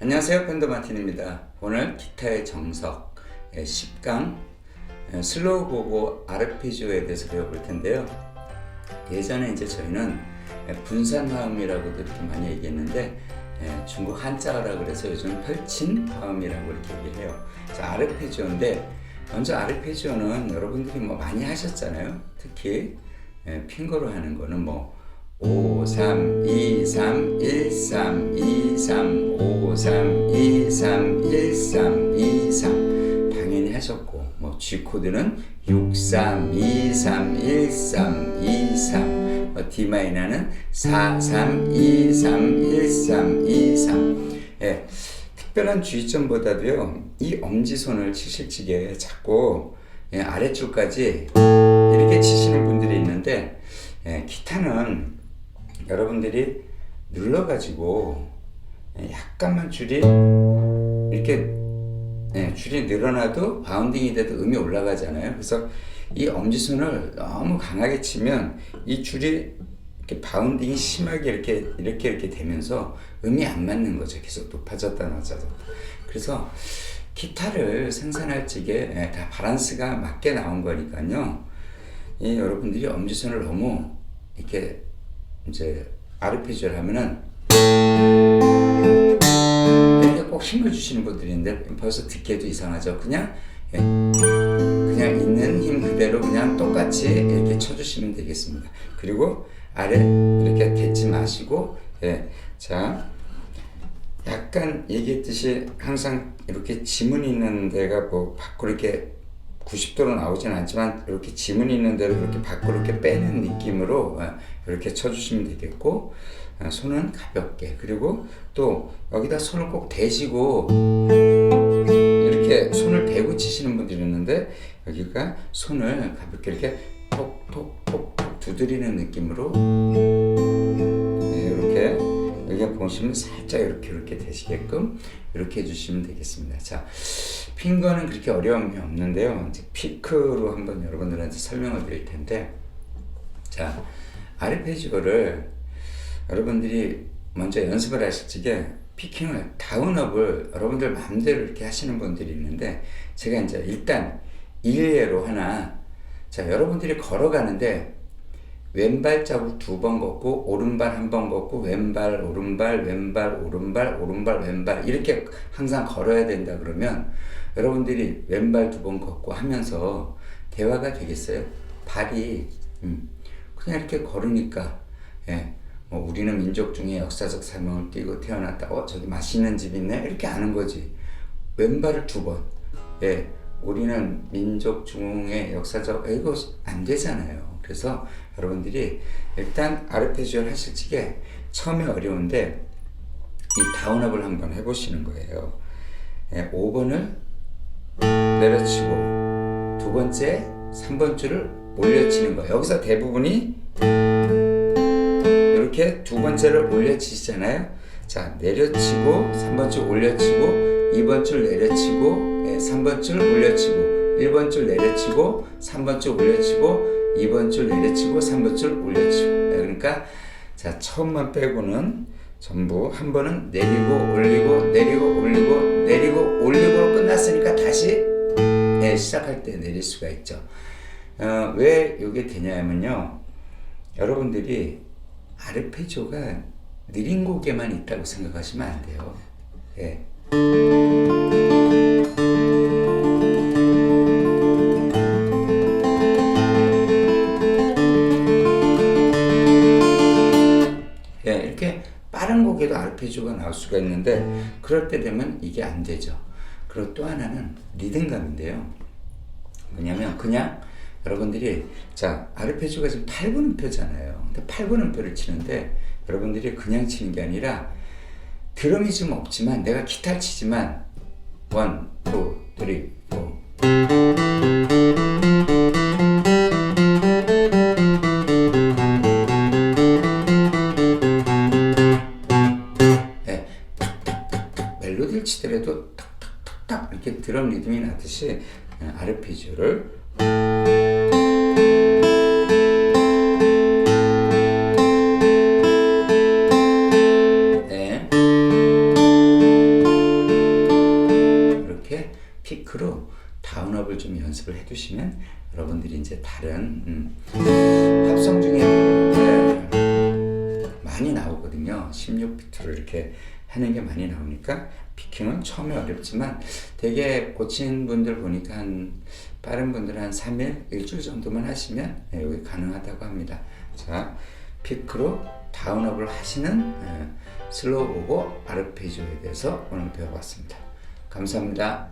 안녕하세요 밴드 마틴입니다. 오늘 기타의 정석 10강 슬로우 보고 아르페지오에 대해서 배워볼 텐데요. 예전에 이제 저희는 분산 화음이라고도 이렇게 많이 얘기했는데 예, 중국 한자어라 그래서 요즘 펼친 화음이라고 이렇게 얘기를 해요. 자 아르페지오인데 먼저 아르페지오는 여러분들이 뭐 많이 하셨잖아요. 특히 예, 핑거로 하는 거는 뭐 5, 3, 2, 3, 1, 3, 2, 3, 5, 3, 2, 3, 1, 3, 2, 3 당연히 하셨고 뭐 G 코드는 6, 3, 2, 3, 1, 3, 2, 3 뭐 D 마이너는 4, 3, 2, 3, 1, 3, 2, 3 예, 특별한 주의점보다도요 이 엄지손을 치실 적에 자꾸 예, 아래줄까지 이렇게 치시는 분들이 있는데 예, 기타는 여러분들이 눌러가지고 예, 약간만 줄이 이렇게 예, 줄이 늘어나도 바운딩이 돼도 음이 올라가잖아요. 그래서 이 엄지손을 너무 강하게 치면 이 줄이 이렇게 바운딩이 심하게 이렇게 이렇게 이렇게 되면서 음이 안 맞는 거죠. 계속 높아졌다 낮아졌다. 그래서 기타를 생산할 적에 예, 다 바란스가 맞게 나온 거니까요. 이 여러분들이 엄지손을 너무 이렇게 이제 아르페지오를 하면은 꼭 힘을 주시는 분들인데 벌써 듣기에도 이상하죠. 그냥 예, 그냥 있는 힘 그대로 그냥 똑같이 이렇게 쳐주시면 되겠습니다. 그리고 아래 이렇게 댔지 마시고 예, 자 약간 얘기했듯이 항상 이렇게 지문 있는 데가 뭐 밖으로 이렇게 90도로 나오진 않지만 이렇게 지문 있는 데로 이렇게 밖으로 이렇게 빼는 느낌으로 어, 이렇게 쳐주시면 되겠고 어, 손은 가볍게. 그리고 또 여기다 손을 꼭 대시고 이렇게 손을 대고 치시는 분들이 있는데 여기가 손을 가볍게 이렇게 톡톡톡톡 두드리는 느낌으로 네, 이렇게 여기 보시면 살짝 이렇게 이렇게 되시게끔 이렇게 해주시면 되겠습니다. 자, 핑거는 그렇게 어려움이 없는데요. 이제 피크로 한번 여러분들한테 설명을 드릴 텐데, 자, 아르페지오를 여러분들이 먼저 연습을 하실 적에 피킹을 다운업을 여러분들 마음대로 이렇게 하시는 분들이 있는데, 제가 이제 일단 일례로 하나, 자, 여러분들이 걸어가는데 왼발 자국 두 번 걷고 오른발 한 번 걷고 왼발 오른발 왼발 오른발 오른발 왼발 이렇게 항상 걸어야 된다 그러면 여러분들이 왼발 두 번 걷고 하면서 대화가 되겠어요? 발이 음, 그냥 이렇게 걸으니까 예, 뭐 우리는 민족 중에 역사적 사명을 띠고 태어났다. 어 저기 맛있는 집 있네 이렇게 아는 거지. 왼발을 두 번. 예, 우리는 민족 중의 역사적 이거 안 되잖아요. 그래서 여러분들이 일단 아르페지오를 하실 적에 처음에 어려운데 이 다운업을 한번 해보시는 거예요. 예, 5번을 내려치고 두 번째 3번 줄을 올려치는 거예요. 여기서 대부분이 이렇게 두 번째를 올려치시잖아요. 자 내려치고 3번 줄 올려치고 2번 줄 내려치고 예, 3번 줄 올려치고 1번 줄 내려치고 3번 줄 올려치고 2번 줄 내려치고 3번 줄 올려치고. 네, 그러니까 자 처음만 빼고는 전부 한 번은 내리고 올리고 내리고 올리고 내리고 올리고로 끝났으니까 다시 네, 시작할 때 내릴 수가 있죠. 어, 왜 이게 되냐면요. 여러분들이 아르페지오가 느린 곡에만 있다고 생각하시면 안 돼요. 예. 예, 이렇게 빠른 곡에도 아르페지오가 나올 수가 있는데 그럴 때 되면 이게 안 되죠. 그리고 또 하나는 리듬감인데요. 뭐냐면 그냥 여러분들이 자 아르페지오가 지금 8분음표잖아요. 근데 8분음표를 치는데 여러분들이 그냥 치는 게 아니라 드럼이 지금 없지만 내가 기타 치지만 원, 투, 쓰리, 멜로디를 치더라도 탁탁탁탁 이렇게 드럼 리듬이 나듯이 예, 아르페지오를 네. 이렇게 피크로 다운업을 좀 연습을 해두시면 여러분들이 이제 다른 음, 팝송 중에 네, 많이 나오거든요. 16비트로 이렇게 하는 게 많이 나오니까 피킹은 처음에 어렵지만 되게 고친 분들 보니까 한 빠른 분들은 한 3일, 일주일 정도만 하시면 예, 여기 가능하다고 합니다. 자, 피크로 다운업을 하시는 예, 슬로우 보고 아르페지오에 대해서 오늘 배워봤습니다. 감사합니다.